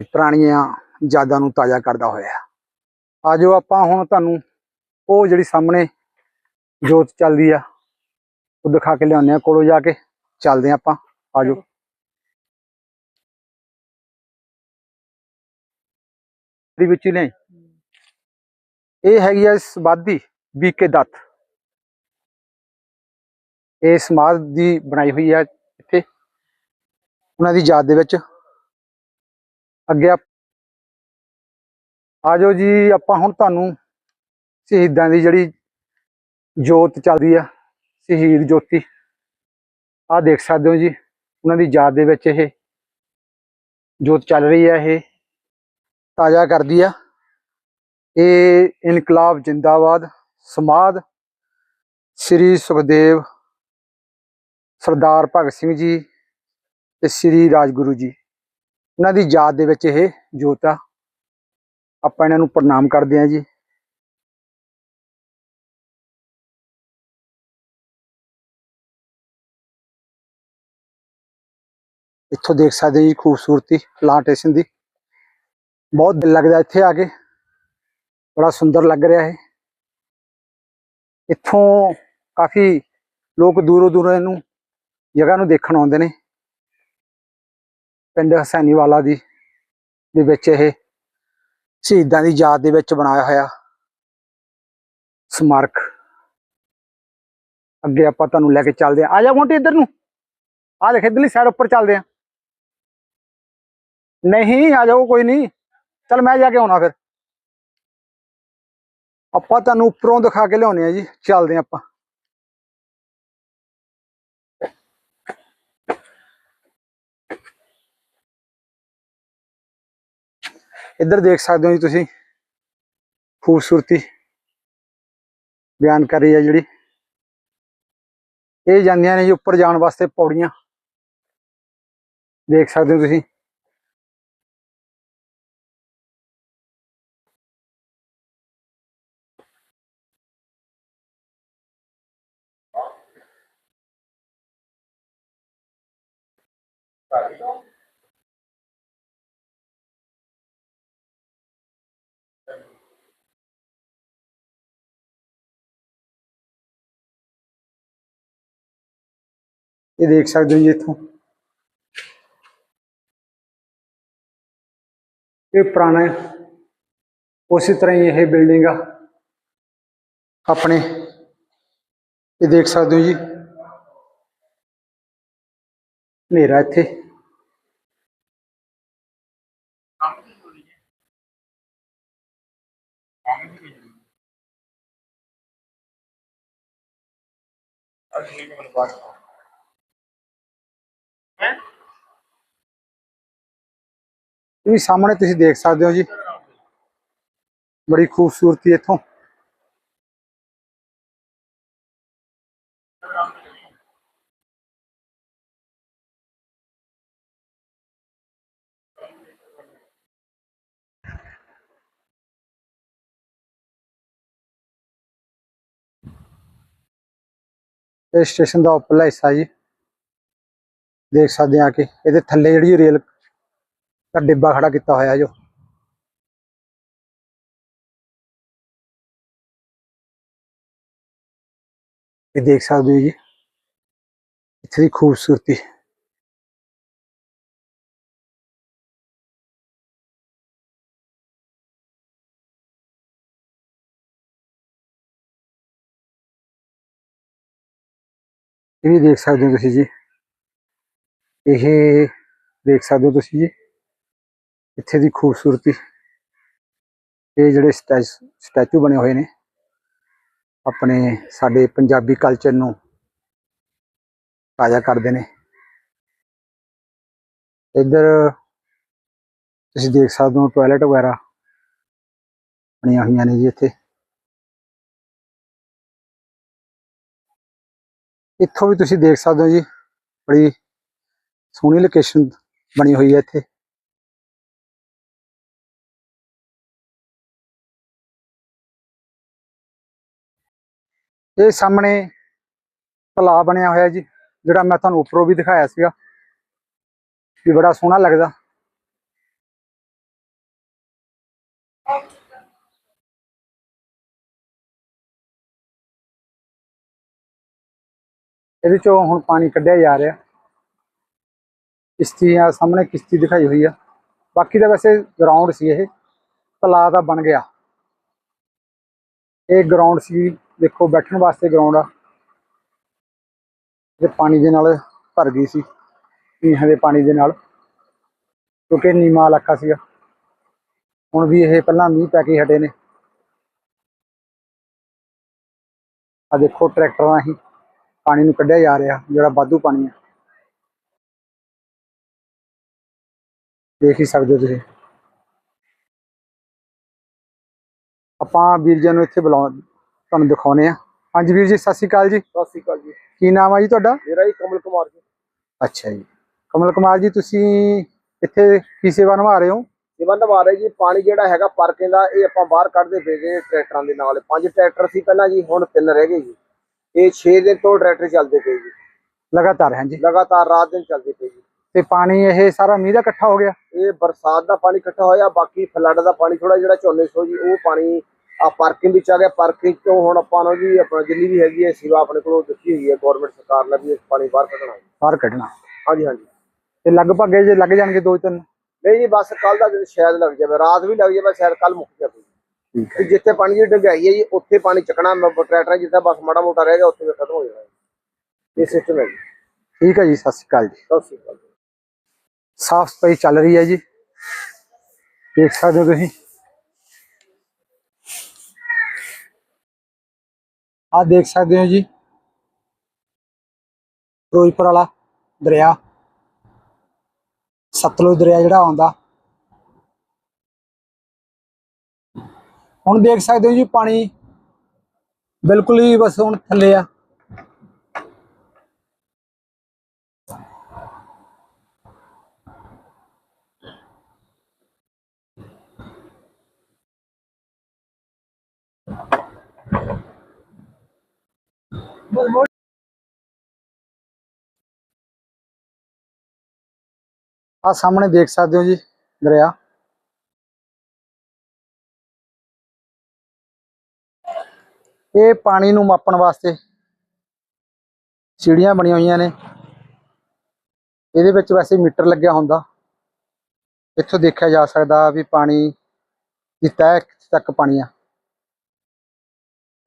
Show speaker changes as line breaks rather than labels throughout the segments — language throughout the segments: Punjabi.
ਪੁਰਾਣੀਆਂ ਯਾਦਾਂ ਨੂੰ ਤਾਜ਼ਾ ਕਰਦਾ ਹੋਇਆ ਆਜੋ ਆਪਾਂ ਹੁਣ ਤੁਹਾਨੂੰ ਉਹ ਜਿਹੜੀ ਸਾਹਮਣੇ ਜੋਤ ਚੱਲਦੀ ਆ, ਉਹ ਦਿਖਾ ਕੇ ਲਿਆਉਂਦੇ ਆ ਕੋਲੋਂ ਜਾ ਕੇ। ਚੱਲਦੇ ਆ ਆਪਾਂ। ਆਜੋ। ਦੇ ਵਿੱਚ ਨੇ ਇਹ ਹੈਗੀ ਆ ਸਮਾਧੀ ਬੀਕੇ ਦੱਤ। ਇਹ ਸਮਾਧੀ ਬਣਾਈ ਹੋਈ ਹੈ ਇੱਥੇ। ਉਹਨਾਂ ਦੀ ਯਾਦ ਦੇ ਵਿੱਚ। ਅੱਗੇ ਆ ਆਜੋ ਜੀ, ਆਪਾਂ ਹੁਣ ਤੁਹਾਨੂੰ ਸ਼ਹੀਦਾਂ ਦੀ ਜਿਹੜੀ ਜੋਤ ਚੱਲਦੀ ਆ, ਸ਼ਹੀਦ ਜੋਤੀ। ਆਹ ਦੇਖ ਸਕਦੇ ਹੋ ਜੀ, ਉਹਨਾਂ ਦੀ ਯਾਦ ਦੇ ਵਿੱਚ ਇਹ ਜੋਤ ਚੱਲ ਰਹੀ ਹੈ ਇਹ ਤਾਜ਼ਾ ਕਰਦੀ ਆ। ਇਹ ਇਨਕਲਾਬ ਜਿੰਦਾਬਾਦ, ਸਮਾਧ ਸ੍ਰੀ ਸੁਖਦੇਵ ਸਰਦਾਰ ਭਗਤ ਸਿੰਘ ਜੀ ਤੇ ਸ੍ਰੀ ਰਾਜਗੁਰੂ ਜੀ। ਉਹਨਾਂ ਦੀ ਯਾਦ ਦੇ ਵਿੱਚ ਇਹ ਜੋਤ ਆ। ਆਪਾਂ ਇਹਨਾਂ ਨੂੰ ਪ੍ਰਣਾਮ ਕਰਦੇ ਹਾਂ ਜੀ। ਇੱਥੋਂ ਦੇਖ ਸਕਦੇ ਜੀ ਖੂਬਸੂਰਤੀ ਪਲਾਂਟੇਸ਼ਨ ਦੀ ਬਹੁਤ ਦਿਲ ਲੱਗਦਾ ਇੱਥੇ ਆ ਕੇ। ਬੜਾ ਸੁੰਦਰ ਲੱਗ ਰਿਹਾ ਹੈ ਇੱਥੋਂ ਕਾਫੀ ਲੋਕ ਦੂਰੋਂ ਦੂਰੋਂ ਇਹਨੂੰ ਜਗ੍ਹਾ ਨੂੰ ਦੇਖਣ ਆਉਂਦੇ ਨੇ। ਪਿੰਡ ਹਸੈਨੀਵਾਲਾ ਦੀ, ਦੇ ਵਿੱਚ ਇਹ ਸ਼ਹੀਦਾਂ ਦੀ ਯਾਦ ਦੇ ਵਿੱਚ ਬਣਾਇਆ ਹੋਇਆ ਸਮਾਰਕ। ਅੱਗੇ ਆਪਾਂ ਤੁਹਾਨੂੰ ਲੈ ਕੇ ਚੱਲਦੇ ਆ ਆ ਜਾ ਮੋਟੀ ਇੱਧਰ ਨੂੰ। ਆ ਦੇਖ, ਇੱਧਰਲੀ ਸਾਈਡ ਉੱਪਰ ਚੱਲਦੇ ਆ ਨਹੀਂ, ਆ ਜਾਓ, ਕੋਈ ਨਹੀਂ। ਚਲ ਮੈਂ ਜਾ ਕੇ ਆਉਣਾ ਫਿਰ। ਆਪਾਂ ਤੁਹਾਨੂੰ ਉੱਪਰੋਂ ਦਿਖਾ ਕੇ ਲਿਆਉਣੇ ਆ ਜੀ। ਚੱਲਦੇ ਆ ਆਪਾਂ। ਇੱਧਰ ਦੇਖ ਸਕਦੇ ਹੋ ਜੀ ਤੁਸੀਂ। ਖੂਬਸੂਰਤੀ ਬਿਆਨ ਕਰ ਹੈ ਜਿਹੜੀ। ਇਹ ਜਾਂਦੀਆਂ ਨੇ ਜੀ ਉੱਪਰ ਜਾਣ ਵਾਸਤੇ ਪੌੜੀਆਂ। ਦੇਖ ਸਕਦੇ ਹੋ ਤੁਸੀਂ। ਇਹ ਦੇਖ ਸਕਦੇ ਹੋ ਜੀ ਇੱਥੋਂ ਇਹ ਪੁਰਾਣਾ ਹੈ। ਉਸੇ ਤਰ੍ਹਾਂ ਹੀ ਇਹ ਬਿਲਡਿੰਗ ਆ ਆਪਣੇ ਇਹ ਦੇਖ ਸਕਦੇ ਹੋ ਜੀ ਹਨੇਰਾ ਇੱਥੇ ਇਹ ਵੀ ਸਾਹਮਣੇ ਤੁਸੀਂ ਦੇਖ ਸਕਦੇ ਹੋ ਜੀ। ਬੜੀ ਖੂਬਸੂਰਤੀ ਇੱਥੋਂ। ਇਹ ਸਟੇਸ਼ਨ ਦਾ ਉੱਪਰਲਾ ਹਿੱਸਾ ਜੀ। ਦੇਖ ਸਕਦੇ ਆ ਕਿ ਇਹਦੇ ਥੱਲੇ ਜਿਹੜੀ ਰੇਲ ਦਾ ਡਿੱਬਾ ਖੜਾ ਕੀਤਾ ਹੋਇਆ ਜੋ। ਇਹ ਦੇਖ ਸਕਦੇ ਹੋ ਜੀ। ਇੱਥੇ ਦੀ ਖੂਬਸੂਰਤੀ। ਇਹ ਵੀ ਦੇਖ ਸਕਦੇ ਹੋ ਤੁਸੀਂ ਜੀ। ਇਹ ਦੇਖ ਸਕਦੇ ਹੋ ਤੁਸੀਂ ਜੀ। ਇੱਥੇ ਦੀ ਖੂਬਸੂਰਤੀ। ਇਹ ਜਿਹੜੇ ਸਟੈਚ- ਸਟੈਚੂ ਬਣੇ ਹੋਏ ਨੇ, ਆਪਣੇ ਸਾਡੇ ਪੰਜਾਬੀ ਕਲਚਰ ਨੂੰ ਤਾਜ਼ਾ ਕਰਦੇ ਨੇ। ਇੱਧਰ ਤੁਸੀਂ ਦੇਖ ਸਕਦੇ ਹੋ ਟਾਇਲਟ ਵਗੈਰਾ ਬਣੀਆਂ ਹੋਈਆਂ ਨੇ ਜੀ ਇੱਥੇ। ਇੱਥੋਂ ਵੀ ਤੁਸੀਂ ਦੇਖ ਸਕਦੇ ਹੋ ਜੀ, ਬੜੀ ਸੋਹਣੀ ਲੋਕੇਸ਼ਨ ਬਣੀ ਹੋਈ ਹੈ ਇੱਥੇ। ਇਹ ਸਾਹਮਣੇ ਤਲਾ ਬਣਿਆ ਹੋਇਆ ਜੀ, ਜਿਹੜਾ ਮੈਂ ਤੁਹਾਨੂੰ ਉੱਪਰੋਂ ਵੀ ਦਿਖਾਇਆ ਸੀਗਾ। ਵੀ ਬੜਾ ਸੋਹਣਾ ਲੱਗਦਾ। ਇਹਦੇ ਚੋਂ ਹੁਣ ਪਾਣੀ ਕੱਢਿਆ ਜਾ ਰਿਹਾ। ਕਿਸ਼ਤੀ ਆ, ਸਾਹਮਣੇ ਕਿਸ਼ਤੀ ਦਿਖਾਈ ਹੋਈ ਆ। ਬਾਕੀ ਤਾਂ ਵੈਸੇ ਗਰਾਊਂਡ ਸੀ ਇਹ। ਤਲਾ ਦਾ ਬਣ ਗਿਆ। ਇਹ ਗਰਾਊਂਡ ਸੀ ਦੇਖੋ, ਬੈਠਣ ਵਾਸਤੇ ਗਰਾਊਂਡ ਆ। ਇਹ ਪਾਣੀ ਦੇ ਨਾਲ ਭਰ ਗਈ ਸੀ ਨੀਹਾਂ ਦੇ ਪਾਣੀ ਦੇ ਨਾਲ, ਕਿਉਂਕਿ ਨੀਵਾਂ ਇਲਾਕਾ ਸੀਗਾ। ਹੁਣ ਵੀ ਇਹ ਪਹਿਲਾਂ ਮੀਂਹ ਪੈ ਕੇ ਹਟੇ ਨੇ। ਆ ਦੇਖੋ, ਟਰੈਕਟਰ ਰਾਹੀਂ ਪਾਣੀ ਨੂੰ ਕੱਢਿਆ ਜਾ ਰਿਹਾ, ਜਿਹੜਾ ਵਾਧੂ ਪਾਣੀ ਆ। ਦੇਖ ਹੀ ਸਕਦੇ ਹੋ ਤੁਸੀਂ। ਆਪਾਂ ਵੀਰ ਜੀ ਨੂੰ ਇੱਥੇ ਬੁਲਾ ਤੁਹਾਨੂੰ ਦਿਖਾਉਨੇ ਆ। ਹਾਂਜੀ ਵੀਰ ਜੀ ਸਤਿ ਸ਼੍ਰੀ ਅਕਾਲ ਜੀ।
ਸਤਿ ਸ਼੍ਰੀ ਅਕਾਲ ਜੀ।
ਕੀ ਨਾਮ ਆ ਜੀ ਤੁਹਾਡਾ?
ਮੇਰਾ ਹੀ ਕਮਲ ਕੁਮਾਰ ਜੀ।
ਅੱਛਾ ਜੀ। ਕਮਲ ਕੁਮਾਰ ਜੀ ਤੁਸੀਂ ਇੱਥੇ ਕੀ ਸੇਵਾ ਨਿਭਾ ਰਹੇ ਹੋ?
ਜੀਵਨ ਨਵਾਰੇ ਜੀ। ਪਾਣੀ ਜਿਹੜਾ ਹੈਗਾ ਪਾਰਕਿੰਗ ਦਾ ਇਹ ਆਪਾਂ ਬਾਹਰ ਕੱਢਦੇ ਪਏ ਗਏ ਟਰੈਕਟਰਾਂ ਦੇ ਨਾਲ। ਪੰਜ ਟਰੈਕਟਰ ਸੀ ਪਹਿਲਾਂ ਜੀ ਹੁਣ ਤਿੰਨ ਰਹਿ ਗਏ ਜੀ। ਇਹ 6 ਦਿਨ ਤੋਂ ਟਰੈਕਟਰ ਚੱਲਦੇ ਪਏ ਜੀ।
ਲਗਾਤਾਰ ਹਾਂਜੀ।
ਲਗਾਤਾਰ ਰਾਤ ਦਿਨ ਚੱਲਦੇ ਪਏ ਜੀ।
ਤੇ ਪਾਣੀ ਇਹ ਸਾਰਾ ਮੀਂਹ ਦਾ ਇਕੱਠਾ ਹੋ ਗਿਆ?
ਇਹ ਬਰਸਾਤ ਦਾ ਪਾਣੀ ਇਕੱਠਾ ਹੋਇਆ ਬਾਕੀ ਫਲੱਡ ਦਾ ਪਾਣੀ ਥੋੜਾ ਜਿਹੜਾ ਝੋਨੇ ਸੋ ਜੀ ਉਹ ਪਾਣੀ ਆ ਪਾਰਕਿੰਗ ਵਿੱਚ ਆ ਗਿਆ ਪਾਰਕਿੰਗ ਤੋਂ ਹੁਣ ਆਪਾਂ ਨੂੰ ਜੀ ਆਪਣਾ ਜਿੰਨੀ ਵੀ ਹੈਗੀ ਹੈ ਸੇਵਾ ਆਪਣੇ ਕੋਲੋਂ ਦਿੱਤੀ ਹੋਈ ਹੈ ਗਵਰਨਮੈਂਟ ਸਰਕਾਰ ਨੇ ਵੀ ਇਸ ਪਾਣੀ ਬਾਹਰ ਕੱਢਣਾ ਹੈ।
ਬਾਹਰ ਕੱਢਣਾ।
ਹਾਂਜੀ ਹਾਂਜੀ।
ਤੇ ਲਗਭਗ ਇਹ ਜੇ ਲੱਗ ਜਾਣਗੇ ਦੋ ਤਿੰਨ?
ਨਹੀਂ ਜੀ ਬਸ ਕੱਲ ਦਾ ਦਿਨ ਸ਼ਾਇਦ ਲੱਗ ਜਾਵੇ ਰਾਤ ਵੀ ਲੱਗ ਜਾਵੇ ਸ਼ਾਇਦ ਕੱਲ ਮੁੱਕ ਜਾਵੇ।
ਠੀਕ
ਤੇ ਜਿੱਥੇ ਪਾਣੀ ਦੀ ਡੰਗਾਈ ਹੈ ਜੀ ਉੱਥੇ ਪਾਣੀ ਚੱਕਣਾ ਮ- ਟਰੈਕਟਰ ਜਿੱਥੇ ਬਸ ਮਾੜਾ ਮੋਟਾ ਰਹਿ ਗਿਆ ਉੱਥੇ ਫਿਰ ਖਤਮ ਹੋ ਜਾਣਾ। ਇਹ ਸਿਸਟਮ ਹੈ ਜੀ।
ਠੀਕ ਹੈ ਜੀ ਸਤਿ ਸ਼੍ਰੀ ਅਕਾਲ ਜੀ।
ਸਤਿ ਸ਼੍ਰੀ ਅਕਾਲ
ਸਾਫ਼ ਸਫ਼ਾਈ ਚੱਲ ਰਹੀ ਹੈ ਜੀ। ਦੇਖ ਸਕਦੇ ਹੋ ਤੁਸੀਂ। ਆ ਦੇਖ ਸਕਦੇ ਹੋ ਜੀ। ਫਿਰੋਜ਼ਪੁਰ ਵਾਲਾ ਦਰਿਆ। ਸਤਲੁਜ ਦਰਿਆ ਜਿਹੜਾ ਆਉਂਦਾ। ਹੁਣ ਦੇਖ ਸਕਦੇ ਹੋ ਜੀ ਪਾਣੀ ਬਿਲਕੁਲ ਹੀ ਬਸ ਹੁਣ ਥੱਲੇ ਆ। ਆ ਸਾਹਮਣੇ ਦੇਖ ਸਕਦੇ ਹੋ ਜੀ, ਦਰਿਆ। ਇਹ ਪਾਣੀ ਨੂੰ ਮਾਪਣ ਵਾਸਤੇ ਸੀੜੀਆਂ ਬਣੀਆਂ ਹੋਈਆਂ ਨੇ। ਇਹਦੇ ਵਿੱਚ ਵੈਸੇ ਮੀਟਰ ਲੱਗਿਆ ਹੁੰਦਾ। ਇੱਥੋਂ ਦੇਖਿਆ ਜਾ ਸਕਦਾ ਵੀ ਪਾਣੀ ਦੀ ਤਹਿ ਤੱਕ ਪਾਣੀ ਆ।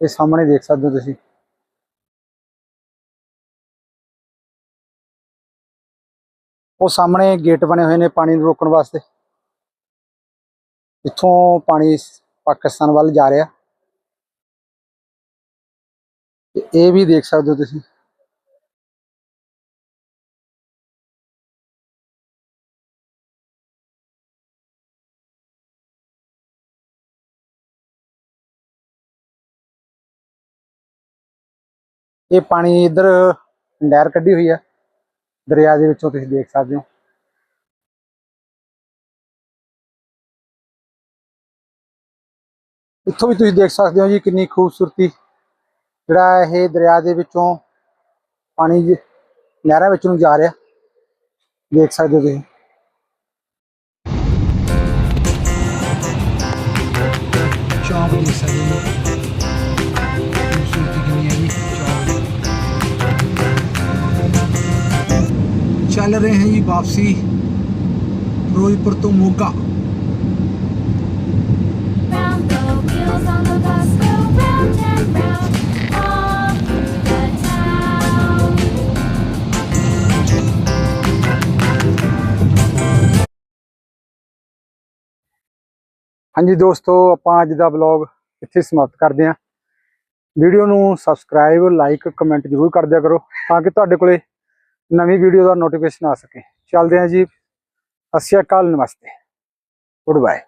ਇਹ ਸਾਹਮਣੇ ਦੇਖ ਸਕਦੇ ਹੋ ਤੁਸੀਂ। ਉਹ ਸਾਹਮਣੇ ਗੇਟ ਬਣੇ ਹੋਏ ਨੇ ਪਾਣੀ ਨੂੰ ਰੋਕਣ ਵਾਸਤੇ। ਇੱਥੋਂ ਪਾਣੀ ਪਾਕਿਸਤਾਨ ਵੱਲ ਜਾ ਰਿਹਾ। ਇਹ ਵੀ ਦੇਖ ਸਕਦੇ ਹੋ ਤੁਸੀਂ। ਇਹ ਪਾਣੀ ਇੱਧਰ ਨਹਿਰ ਕੱਢੀ ਹੋਈ ਹੈ ਦਰਿਆ ਦੇ ਵਿੱਚੋਂ ਤੁਸੀਂ ਦੇਖ ਸਕਦੇ ਹੋ। ਇੱਥੋਂ ਵੀ ਤੁਸੀਂ ਦੇਖ ਸਕਦੇ ਹੋ ਜੀ ਕਿੰਨੀ ਖੂਬਸੂਰਤੀ। ਜਿਹੜਾ ਇਹ ਦਰਿਆ ਦੇ ਵਿੱਚੋਂ ਪਾਣੀ ਨਹਿਰਾਂ ਵਿੱਚ ਨੂੰ ਜਾ ਰਿਹਾ। ਦੇਖ ਸਕਦੇ ਹੋ ਤੁਸੀਂ। ਚੌਂਕ ਦੇਖ ਸਕਦੇ ਹੋ। ਚੱਲ ਰਹੇ ਹਾਂ ਜੀ ਵਾਪਸੀ ਫਿਰੋਜ਼ਪੁਰ ਤੋਂ ਮੋਗਾ। ਹਾਂਜੀ ਦੋਸਤੋ, ਆਪਾਂ ਅੱਜ ਦਾ ਵਲੌਗ ਇੱਥੇ ਸਮਾਪਤ ਕਰਦੇ ਹਾਂ। ਵੀਡੀਓ ਨੂੰ ਸਬਸਕ੍ਰਾਈਬ ਲਾਈਕ ਕਮੈਂਟ ਜ਼ਰੂਰ ਕਰ ਦਿਆ ਕਰੋ ਤਾਂ ਕਿ ਤੁਹਾਡੇ ਕੋਲੇ ਨਵੀਂ ਵੀਡੀਓ ਦਾ ਨੋਟੀਫਿਕੇਸ਼ਨ ਆ ਸਕੇ। ਚੱਲਦੇ ਹਾਂ ਜੀ। ਸਤਿ ਸ਼੍ਰੀ ਅਕਾਲ, ਨਮਸਤੇ। Good bye